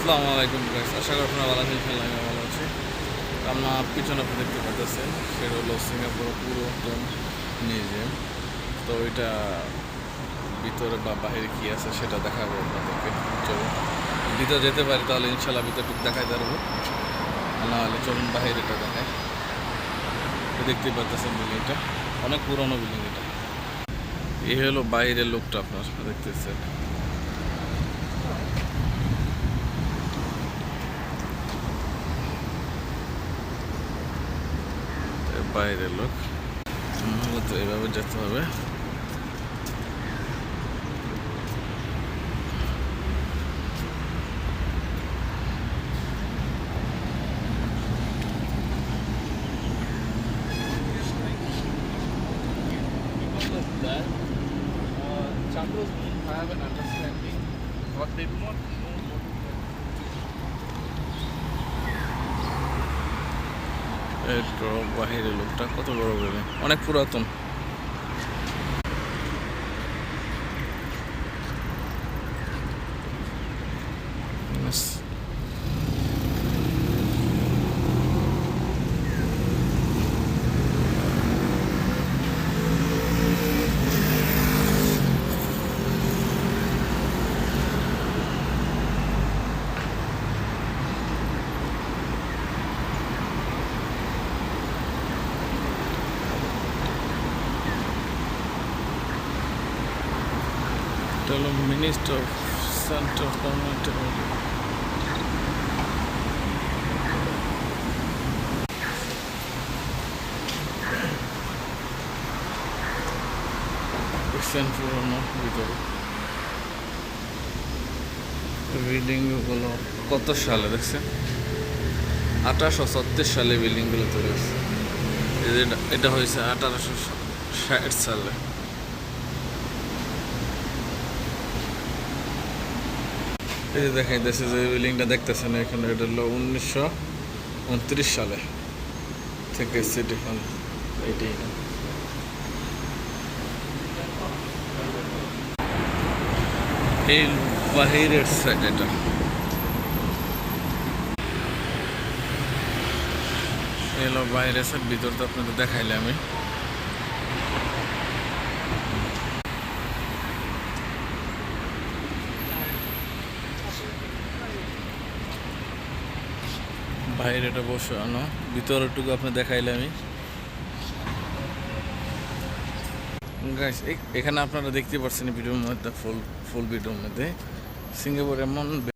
আসসালামু আলাইকুম গাইস আশা করি আপনারা ভালো আছেন, ইনশাআল্লাহ আমি ভালো আছি। আমার পিছনে আপনি দেখতে পাচ্ছেন সেটা হলো সিঙ্গাপুর পুরাতন মিউজিয়াম। তো ওইটা ভিতরে বা বাইরে কি আছে সেটা দেখাবো আপনাদেরকে, চলুন। ভিতরে যেতে পারি তাহলে ইনশাল্লাহ ভিতরটুকু দেখাই পারব আর না হলে চলুন বাইরেটা দেখায় তো দেখতেই পাচ্ছেন বিল্ডিংটা, অনেক পুরনো বিল্ডিং এটা। এই হলো বাইরের লোকটা আপনার, দেখতেছেন। বাইরের লোক মূলত এভাবে যেতে হবে because of that, uh, Chandras won't have an understanding, but they do not know এই বাহিরের লোকটা কত বড় ভেবে অনেক পুরাতন ব্যাস। এটা হলো মিনিস্টার সেন্টার কমিউনিটি দেখছেন পুরোনো ভিতরে বিল্ডিংগুলো কত সালে দেখছেন? আঠারোশো ছত্রিশ সালে বিল্ডিংগুলো তৈরি হয়েছে। এটা হয়েছে আঠারোশো ষাট সালে। এই যে দেখাইতেছে যে বিল্ডিংটা দেখতেছেন এখানে, এটা হলো উনিশশো উনত্রিশ সালে থেকে সিটি হল এটি। এই বাহিরের সাইড এটা। এই হলো বাইরের সাইড ভিতর তো আপনাদের দেখাইলে আমি। বাইরেটা বসে, আনো। ভিতরটুকু আপনি আমি। গাইস এখানে আপনারা দেখতে পাচ্ছেন ভিডিওর মধ্যে, ফুল ফুল ভিডিওর মধ্যে। সিঙ্গাপুর এমন